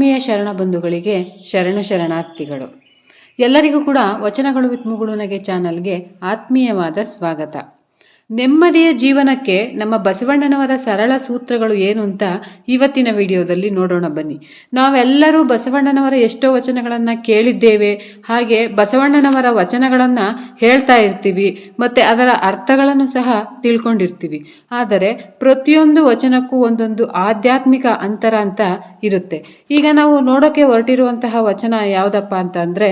ಆತ್ಮೀಯ ಶರಣ ಬಂಧುಗಳಿಗೆ ಶರಣ ಶರಣಾರ್ಥಿಗಳು. ಎಲ್ಲರಿಗೂ ಕೂಡ ವಚನಗಳು ವಿತ್ ಮುಗುಳುನಗೆ ಚಾನಲ್ಗೆ ಆತ್ಮೀಯವಾದ ಸ್ವಾಗತ. ನೆಮ್ಮದಿಯ ಜೀವನಕ್ಕೆ ನಮ್ಮ ಬಸವಣ್ಣನವರ ಸರಳ ಸೂತ್ರಗಳು ಏನು ಅಂತ ಇವತ್ತಿನ ವಿಡಿಯೋದಲ್ಲಿ ನೋಡೋಣ ಬನ್ನಿ. ನಾವೆಲ್ಲರೂ ಬಸವಣ್ಣನವರ ಎಷ್ಟೋ ವಚನಗಳನ್ನು ಕೇಳಿದ್ದೇವೆ. ಹಾಗೆ ಬಸವಣ್ಣನವರ ವಚನಗಳನ್ನು ಹೇಳ್ತಾ ಇರ್ತೀವಿ. ಮತ್ತು ಅದರ ಅರ್ಥಗಳನ್ನು ಸಹ ತಿಳ್ಕೊಂಡಿರ್ತೀವಿ. ಆದರೆ ಪ್ರತಿಯೊಂದು ವಚನಕ್ಕೂ ಒಂದೊಂದು ಆಧ್ಯಾತ್ಮಿಕ ಅಂತರ ಅಂತ ಇರುತ್ತೆ. ಈಗ ನಾವು ನೋಡೋಕೆ ಹೊರಟಿರುವಂತಹ ವಚನ ಯಾವುದಪ್ಪ ಅಂತ ಅಂದರೆ,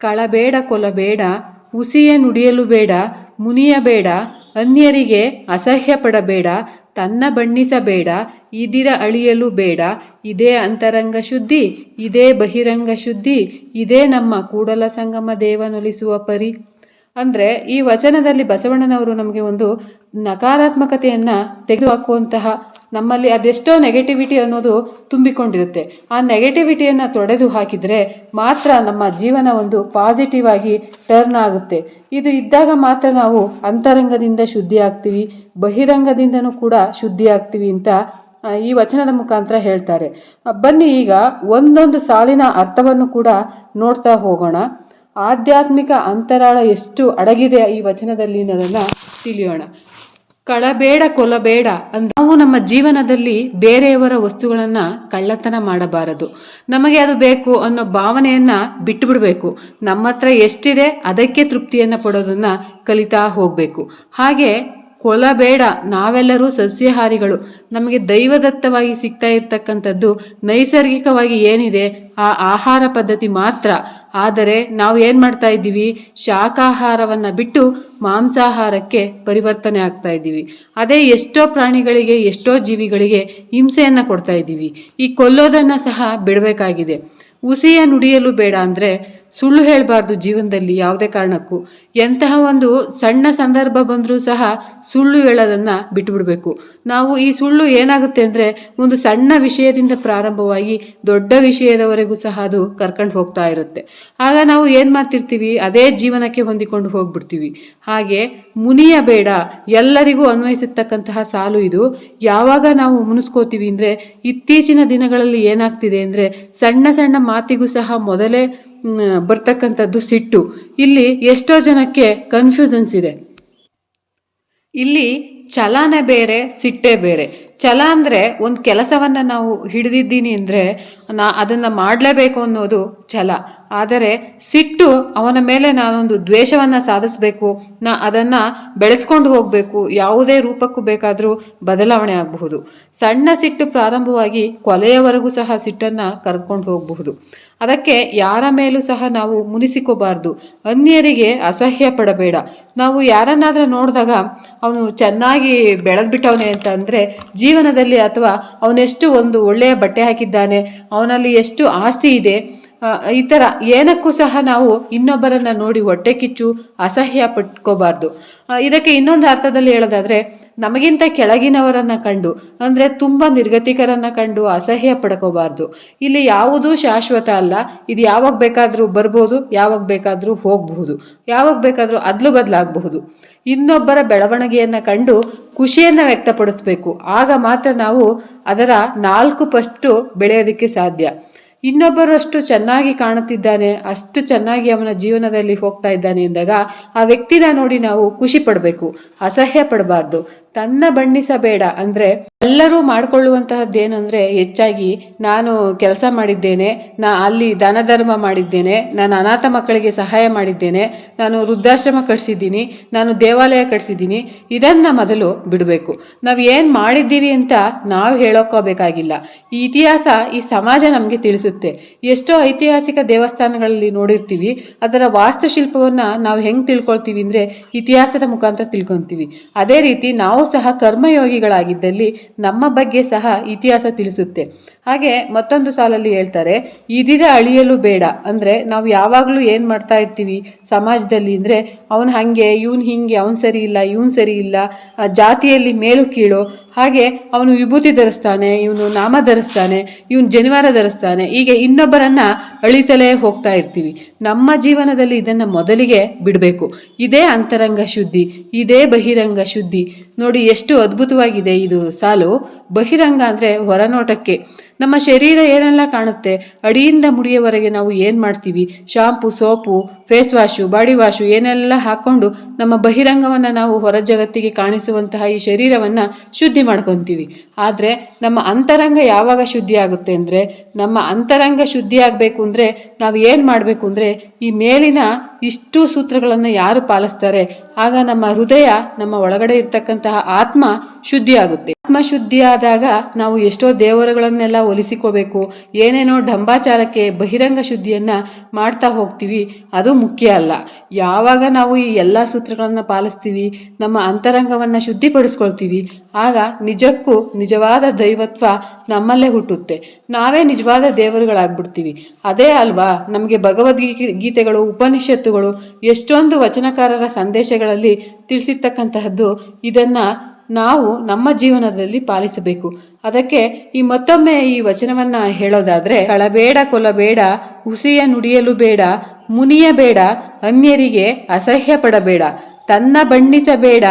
ಕಳಬೇಡ ಕೊಲಬೇಡ, ಹುಸಿಯೇ ನುಡಿಯಲು ಬೇಡ ಮುನಿಯ ಬೇಡ ಅನ್ಯರಿಗೆ ಅಸಹ್ಯ ಪಡಬೇಡ, ತನ್ನ ಬಣ್ಣಿಸಬೇಡ ಇದಿರ ಅಳಿಯಲು ಬೇಡ, ಇದೇ ಅಂತರಂಗ ಶುದ್ಧಿ, ಇದೇ ಬಹಿರಂಗ ಶುದ್ಧಿ, ಇದೇ ನಮ್ಮ ಕೂಡಲ ಸಂಗಮ ದೇವನೊಲಿಸುವ ಪರಿ. ಅಂದರೆ ಈ ವಚನದಲ್ಲಿ ಬಸವಣ್ಣನವರು ನಮಗೆ ಒಂದು ನಕಾರಾತ್ಮಕತೆಯನ್ನು ತೆಗೆದುಹಾಕುವಂತಹ ನಮ್ಮಲ್ಲಿ ಅದೆಷ್ಟೋ ನೆಗೆಟಿವಿಟಿ ಅನ್ನೋದು ತುಂಬಿಕೊಂಡಿರುತ್ತೆ. ಆ ನೆಗೆಟಿವಿಟಿಯನ್ನು ತೊಡೆದು ಹಾಕಿದರೆ ಮಾತ್ರ ನಮ್ಮ ಜೀವನ ಒಂದು ಪಾಸಿಟಿವ್ ಆಗಿ ಟರ್ನ್ ಆಗುತ್ತೆ. ಇದು ಇದ್ದಾಗ ಮಾತ್ರ ನಾವು ಅಂತರಂಗದಿಂದ ಶುದ್ಧಿ ಆಗ್ತೀವಿ, ಬಹಿರಂಗದಿಂದನೂ ಕೂಡ ಶುದ್ಧಿ ಆಗ್ತೀವಿ ಅಂತ ಈ ವಚನದ ಮುಖಾಂತರ ಹೇಳ್ತಾರೆ. ಬನ್ನಿ ಈಗ ಒಂದೊಂದು ಸಾಲಿನ ಅರ್ಥವನ್ನು ಕೂಡ ನೋಡ್ತಾ ಹೋಗೋಣ. ಆಧ್ಯಾತ್ಮಿಕ ಅಂತರಾಳ ಎಷ್ಟು ಅಡಗಿದೆ ಈ ವಚನದಲ್ಲಿ ಅನ್ನೋದನ್ನು ತಿಳಿಯೋಣ. ಕಳಬೇಡ ಕೊಲಬೇಡ ಅಂದ ನಾವು ನಮ್ಮ ಜೀವನದಲ್ಲಿ ಬೇರೆಯವರ ವಸ್ತುಗಳನ್ನು ಕಳ್ಳತನ ಮಾಡಬಾರದು. ನಮಗೆ ಅದು ಬೇಕು ಅನ್ನೋ ಭಾವನೆಯನ್ನ ಬಿಟ್ಟುಬಿಡಬೇಕು. ನಮ್ಮ ಹತ್ರ ಎಷ್ಟಿದೆ ಅದಕ್ಕೆ ತೃಪ್ತಿಯನ್ನು ಪಡೋದನ್ನ ಕಲಿತಾ ಹೋಗಬೇಕು. ಹಾಗೆ ಕೊಲಬೇಡ ನಾವೆಲ್ಲರೂ ಸಸ್ಯಾಹಾರಿಗಳು. ನಮಗೆ ದೈವದತ್ತವಾಗಿ ಸಿಗ್ತಾ ಇರ್ತಕ್ಕಂಥದ್ದು ನೈಸರ್ಗಿಕವಾಗಿ ಏನಿದೆ, ಆ ಆಹಾರ ಪದ್ಧತಿ ಮಾತ್ರ. ಆದರೆ ನಾವು ಏನು ಮಾಡ್ತಾ ಇದ್ದೀವಿ? ಶಾಖಾಹಾರವನ್ನು ಬಿಟ್ಟು ಮಾಂಸಾಹಾರಕ್ಕೆ ಪರಿವರ್ತನೆ ಆಗ್ತಾ ಇದ್ದೀವಿ. ಅದೇ ಎಷ್ಟೋ ಪ್ರಾಣಿಗಳಿಗೆ, ಎಷ್ಟೋ ಜೀವಿಗಳಿಗೆ ಹಿಂಸೆಯನ್ನು ಕೊಡ್ತಾ ಇದ್ದೀವಿ. ಈ ಕೊಲ್ಲೋದನ್ನು ಸಹ ಬಿಡಬೇಕಾಗಿದೆ. ಉಸಿಯ ನುಡಿಯಲು ಬೇಡ ಅಂದರೆ ಸುಳ್ಳು ಹೇಳಬಾರ್ದು ಜೀವನದಲ್ಲಿ ಯಾವುದೇ ಕಾರಣಕ್ಕೂ. ಎಂತಹ ಒಂದು ಸಣ್ಣ ಸಂದರ್ಭ ಬಂದರೂ ಸಹ ಸುಳ್ಳು ಹೇಳೋದನ್ನು ಬಿಟ್ಟುಬಿಡಬೇಕು ನಾವು ಈ ಸುಳ್ಳು ಏನಾಗುತ್ತೆ ಅಂದರೆ ಒಂದು ಸಣ್ಣ ವಿಷಯದಿಂದ ಪ್ರಾರಂಭವಾಗಿ ದೊಡ್ಡ ವಿಷಯದವರೆಗೂ ಸಹ ಅದು ಕರ್ಕೊಂಡು ಹೋಗ್ತಾ ಇರುತ್ತೆ. ಆಗ ನಾವು ಏನು ಮಾಡ್ತಿರ್ತೀವಿ? ಅದೇ ಜೀವನಕ್ಕೆ ಹೊಂದಿಕೊಂಡು ಹೋಗ್ಬಿಡ್ತೀವಿ. ಹಾಗೆ ಮುನಿಯ ಬೇಡ, ಎಲ್ಲರಿಗೂ ಅನ್ವಯಿಸತಕ್ಕಂತಹ ಸಾಲು ಇದು. ಯಾವಾಗ ನಾವು ಮುನಿಸ್ಕೋತೀವಿ ಅಂದರೆ ಇತ್ತೀಚಿನ ದಿನಗಳಲ್ಲಿ ಏನಾಗ್ತಿದೆ ಅಂದರೆ ಸಣ್ಣ ಸಣ್ಣ ಮಾತಿಗೂ ಸಹ ಮೊದಲೇ ಬರ್ತಕ್ಕಂಥದ್ದು ಸಿಟ್ಟು. ಇಲ್ಲಿ ಎಷ್ಟೋ ಜನಕ್ಕೆ ಕನ್ಫ್ಯೂಸನ್ಸ್ ಇದೆ. ಇಲ್ಲಿ ಛಲನೇ ಬೇರೆ, ಸಿಟ್ಟೇ ಬೇರೆ. ಛಲ ಅಂದರೆ ಒಂದು ಕೆಲಸವನ್ನು ನಾವು ಹಿಡಿದಿದ್ದೀನಿ ಅಂದರೆ ನಾ ಅದನ್ನು ಮಾಡಲೇಬೇಕು ಅನ್ನೋದು ಛಲ ಆದರೆ ಸಿಟ್ಟು ಅವನ ಮೇಲೆ ನಾನೊಂದು ದ್ವೇಷವನ್ನು ಸಾಧಿಸಬೇಕು, ನಾ ಅದನ್ನು ಬೆಳೆಸ್ಕೊಂಡು ಹೋಗಬೇಕು, ಯಾವುದೇ ರೂಪಕ್ಕೂ ಬೇಕಾದರೂ ಬದಲಾವಣೆ ಆಗಬಹುದು. ಸಣ್ಣ ಸಿಟ್ಟು ಪ್ರಾರಂಭವಾಗಿ ಕೊಲೆಯವರೆಗೂ ಸಹ ಸಿಟ್ಟನ್ನು ಕರೆದುಕೊಂಡು ಹೋಗಬಹುದು. ಅದಕ್ಕೆ ಯಾರ ಮೇಲೂ ಸಹ ನಾವು ಮುನಿಸಿಕೋಬಾರ್ದು. ಅನ್ಯರಿಗೆ ಅಸಹ್ಯ ಪಡಬೇಡ. ನಾವು ಯಾರನ್ನಾದರೂ ನೋಡಿದಾಗ ಅವನು ಚೆನ್ನಾಗಿ ಬೆಳೆದ್ಬಿಟ್ಟವನೆ ಅಂತ ಅಂದರೆ ಜೀವನದಲ್ಲಿ ಅಥವಾ ಅವನೆಷ್ಟು ಒಂದು ಒಳ್ಳೆಯ ಬಟ್ಟೆ ಹಾಕಿದ್ದಾನೆ, ಅವನಲ್ಲಿ ಎಷ್ಟು ಆಸ್ತಿ ಇದೆ ಈ ಥರ ಏನಕ್ಕೂ ಸಹ ನಾವು ಇನ್ನೊಬ್ಬರನ್ನ ನೋಡಿ ಹೊಟ್ಟೆ ಕಿಚ್ಚು, ಅಸಹ್ಯ ಪಟ್ಕೋಬಾರ್ದು. ಇದಕ್ಕೆ ಇನ್ನೊಂದು ಅರ್ಥದಲ್ಲಿ ಹೇಳೋದಾದ್ರೆ, ನಮಗಿಂತ ಕೆಳಗಿನವರನ್ನ ಕಂಡು, ಅಂದರೆ ತುಂಬ ನಿರ್ಗತಿಕರನ್ನ ಕಂಡು ಅಸಹ್ಯ ಪಡ್ಕೋಬಾರ್ದು. ಇಲ್ಲಿ ಯಾವುದೂ ಶಾಶ್ವತ ಅಲ್ಲ. ಇದು ಯಾವಾಗ ಬೇಕಾದರೂ ಬರ್ಬೋದು, ಯಾವಾಗ ಬೇಕಾದರೂ ಹೋಗಬಹುದು, ಯಾವಾಗ ಬೇಕಾದರೂ ಅದ್ಲು ಬದಲಾಗಬಹುದು. ಇನ್ನೊಬ್ಬರ ಬೆಳವಣಿಗೆಯನ್ನು ಕಂಡು ಖುಷಿಯನ್ನು ವ್ಯಕ್ತಪಡಿಸ್ಬೇಕು. ಆಗ ಮಾತ್ರ ನಾವು ಅದರ ನಾಲ್ಕು ಪಷ್ಟು ಬೆಳೆಯೋದಕ್ಕೆ ಸಾಧ್ಯ. ಇನ್ನೊಬ್ಬರು ಅಷ್ಟು ಚೆನ್ನಾಗಿ ಕಾಣುತ್ತಿದ್ದಾನೆ, ಅಷ್ಟು ಚೆನ್ನಾಗಿ ಅವನ ಜೀವನದಲ್ಲಿ ಹೋಗ್ತಾ ಇದ್ದಾನೆ ಎಂದಾಗ ಆ ವ್ಯಕ್ತಿನ ನೋಡಿ ನಾವು ಖುಷಿ ಪಡಬೇಕು, ಅಸಹ್ಯ ಪಡಬಾರ್ದು. ತನ್ನ ಬಣ್ಣಿಸಬೇಡ ಅಂದರೆ ಎಲ್ಲರೂ ಮಾಡ್ಕೊಳ್ಳುವಂತಹದ್ದೇನೆಂದರೆ ಹೆಚ್ಚಾಗಿ ನಾನು ಕೆಲಸ ಮಾಡಿದ್ದೇನೆ, ನಾ ಅಲ್ಲಿ ದಾನ ಧರ್ಮ ಮಾಡಿದ್ದೇನೆ, ನಾನು ಅನಾಥ ಮಕ್ಕಳಿಗೆ ಸಹಾಯ ಮಾಡಿದ್ದೇನೆ, ನಾನು ವೃದ್ಧಾಶ್ರಮ ಕಟ್ಸಿದ್ದೀನಿ, ನಾನು ದೇವಾಲಯ ಕಟ್ಸಿದ್ದೀನಿ, ಇದನ್ನು ಮೊದಲು ಬಿಡಬೇಕು. ನಾವು ಏನು ಮಾಡಿದ್ದೀವಿ ಅಂತ ನಾವು ಹೇಳೋಕೋಬೇಕಾಗಿಲ್ಲ ಈ ಇತಿಹಾಸ ಈ ಸಮಾಜ ನಮಗೆ ತಿಳಿಸುತ್ತೆ. ಎಷ್ಟೋ ಐತಿಹಾಸಿಕ ದೇವಸ್ಥಾನಗಳಲ್ಲಿ ನೋಡಿರ್ತೀವಿ, ಅದರ ವಾಸ್ತುಶಿಲ್ಪವನ್ನು ನಾವು ಹೆಂಗೆ ತಿಳ್ಕೊಳ್ತೀವಿ ಅಂದರೆ ಇತಿಹಾಸದ ಮುಖಾಂತರ ತಿಳ್ಕೊತೀವಿ. ಅದೇ ರೀತಿ ನಾವು ಸಹ ಕರ್ಮಯೋಗಿಗಳಾಗಿದ್ದಲ್ಲಿ ನಮ್ಮ ಬಗ್ಗೆ ಸಹ ಇತಿಹಾಸ ತಿಳಿಸುತ್ತೆ. ಹಾಗೆ ಮತ್ತೊಂದು ಸಾಲಲ್ಲಿ ಹೇಳ್ತಾರೆ ಇದಿರ ಅಳಿಯಲು ಬೇಡ. ಅಂದರೆ ನಾವು ಯಾವಾಗಲೂ ಏನು ಮಾಡ್ತಾ ಇರ್ತೀವಿ ಸಮಾಜದಲ್ಲಿ ಅಂದರೆ, ಅವನು ಹಾಗೆ, ಇವನು ಹಿಂಗೆ, ಅವನು ಸರಿ ಇಲ್ಲ, ಇವನು ಸರಿ ಇಲ್ಲ ಜಾತಿಯಲ್ಲಿ ಮೇಲು ಕೀಳು. ಹಾಗೆ ಅವನು ವಿಭೂತಿ ಧರಿಸ್ತಾನೆ, ಇವನು ನಾಮ ಧರಿಸ್ತಾನೆ, ಇವನು ಜನಿವಾರ ಧರಿಸ್ತಾನೆ. ಹೀಗೆ ಇನ್ನೊಬ್ಬರನ್ನು ಅಳಿತಲೇ ಹೋಗ್ತಾ ಇರ್ತೀವಿ. ನಮ್ಮ ಜೀವನದಲ್ಲಿ ಇದನ್ನು ಮೊದಲಿಗೆ ಬಿಡಬೇಕು. ಇದೇ ಅಂತರಂಗ ಶುದ್ಧಿ, ಇದೇ ಬಹಿರಂಗ ಶುದ್ಧಿ. ನೋಡಿ ಎಷ್ಟು ಅದ್ಭುತವಾಗಿದೆ ಇದು ಸಾಲು. ಬಹಿರಂಗ ಅಂದರೆ ಹೊರನೋಟಕ್ಕೆ. ನಮ್ಮ ಶರೀರ ಏನೆಲ್ಲ ಕಾಣುತ್ತೆ? ಅಡಿಯಿಂದ ಮುಡಿಯವರೆಗೆ ನಾವು ಏನು ಮಾಡ್ತೀವಿ? Shampoo, soap, face wash, body wash ಏನೆಲ್ಲ ಹಾಕ್ಕೊಂಡು ನಮ್ಮ ಬಹಿರಂಗವನ್ನು ನಾವು ಹೊರ ಜಗತ್ತಿಗೆ ಕಾಣಿಸುವಂತಹ ಈ ಶರೀರವನ್ನು ಶುದ್ಧಿ ಮಾಡ್ಕೊತೀವಿ. ಆದರೆ ನಮ್ಮ ಅಂತರಂಗ ಯಾವಾಗ ಶುದ್ಧಿ ಆಗುತ್ತೆ ಅಂದರೆ, ನಮ್ಮ ಅಂತರಂಗ ಶುದ್ಧಿ ಆಗಬೇಕು ಅಂದರೆ ನಾವು ಏನು ಮಾಡಬೇಕು ಅಂದರೆ, ಈ ಮೇಲಿನ ಇಷ್ಟು ಸೂತ್ರಗಳನ್ನು ಯಾರು ಪಾಲಿಸ್ತಾರೆ? ಆಗ ನಮ್ಮ ಹೃದಯ, ನಮ್ಮ ಒಳಗಡೆ ಇರ್ತಕ್ಕಂತಹ ಆತ್ಮ ಶುದ್ಧಿ ಆಗುತ್ತೆ. ಆತ್ಮ ಶುದ್ಧಿಯಾದಾಗ ನಾವು ಎಷ್ಟೋ ದೇವರುಗಳನ್ನೆಲ್ಲ ಒಲಿಸಿಕೋಬೇಕು ಏನೇನೋ ಢಂಬಾಚಾರಕ್ಕೆ ಬಹಿರಂಗ ಶುದ್ಧಿಯನ್ನ ಮಾಡ್ತಾ ಹೋಗ್ತೀವಿ, ಅದು ಮುಖ್ಯ ಅಲ್ಲ. ಯಾವಾಗ ನಾವು ಈ ಎಲ್ಲ ಸೂತ್ರಗಳನ್ನು ಪಾಲಿಸ್ತೀವಿ, ನಮ್ಮ ಅಂತರಂಗವನ್ನು ಶುದ್ಧಿಪಡಿಸ್ಕೊಳ್ತೀವಿ, ಆಗ ನಿಜಕ್ಕೂ ನಿಜವಾದ ದೈವತ್ವ ನಮ್ಮಲ್ಲೇ ಹುಟ್ಟುತ್ತೆ. ನಾವೇ ನಿಜವಾದ ದೇವರುಗಳಾಗ್ಬಿಡ್ತೀವಿ. ಅದೇ ಅಲ್ವಾ, ನಮಗೆ ಭಗವದ್ಗೀತೆ, ಗೀತೆಗಳು, ಉಪನಿಷತ್ತುಗಳು, ಎಷ್ಟೊಂದು ವಚನಕಾರರ ಸಂದೇಶಗಳಲ್ಲಿ ತಿಳಿಸಿರ್ತಕ್ಕಂತಹದ್ದು ಇದನ್ನು ನಾವು ನಮ್ಮ ಜೀವನದಲ್ಲಿ ಪಾಲಿಸಬೇಕು. ಅದಕ್ಕೆ ಈ ಮತ್ತೊಮ್ಮೆ ಈ ವಚನವನ್ನ ಹೇಳೋದಾದ್ರೆ, ಕಳಬೇಡ ಕೊಲಬೇಡ ಹುಸಿಯ ನುಡಿಯಲು ಬೇಡ, ಮುನಿಯ ಬೇಡ, ಅನ್ಯರಿಗೆ ಅಸಹ್ಯ ಪಡಬೇಡ ತನ್ನ ಬಣ್ಣಿಸಬೇಡ,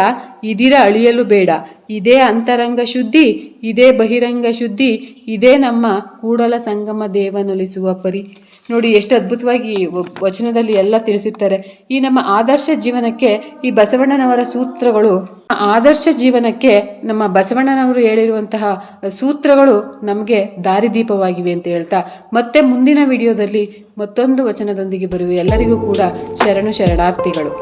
ಇದಿರ ಅಳಿಯಲು ಬೇಡ. ಇದೇ ಅಂತರಂಗ ಶುದ್ಧಿ, ಇದೇ ಬಹಿರಂಗ ಶುದ್ಧಿ, ಇದೇ ನಮ್ಮ ಕೂಡಲ ಸಂಗಮ ದೇವನೊಲಿಸುವ ಪರಿ. ನೋಡಿ, ಎಷ್ಟು ಅದ್ಭುತವಾಗಿ ವಚನದಲ್ಲಿ ಎಲ್ಲ ತಿಳಿಸುತ್ತಾರೆ ಈ ನಮ್ಮ ಆದರ್ಶ ಜೀವನಕ್ಕೆ ಈ ಬಸವಣ್ಣನವರ ಸೂತ್ರಗಳು ಆದರ್ಶ ಜೀವನಕ್ಕೆ ನಮ್ಮ ಬಸವಣ್ಣನವರು ಹೇಳಿರುವಂತಹ ಸೂತ್ರಗಳು ನಮಗೆ ದಾರಿದೀಪವಾಗಿವೆ ಅಂತ ಹೇಳ್ತಾ, ಮತ್ತೆ ಮುಂದಿನ ವಿಡಿಯೋದಲ್ಲಿ ಮತ್ತೊಂದು ವಚನದೊಂದಿಗೆ ಬರುವೆ. ಎಲ್ಲರಿಗೂ ಕೂಡ ಶರಣು ಶರಣಾರ್ಥಿಗಳು.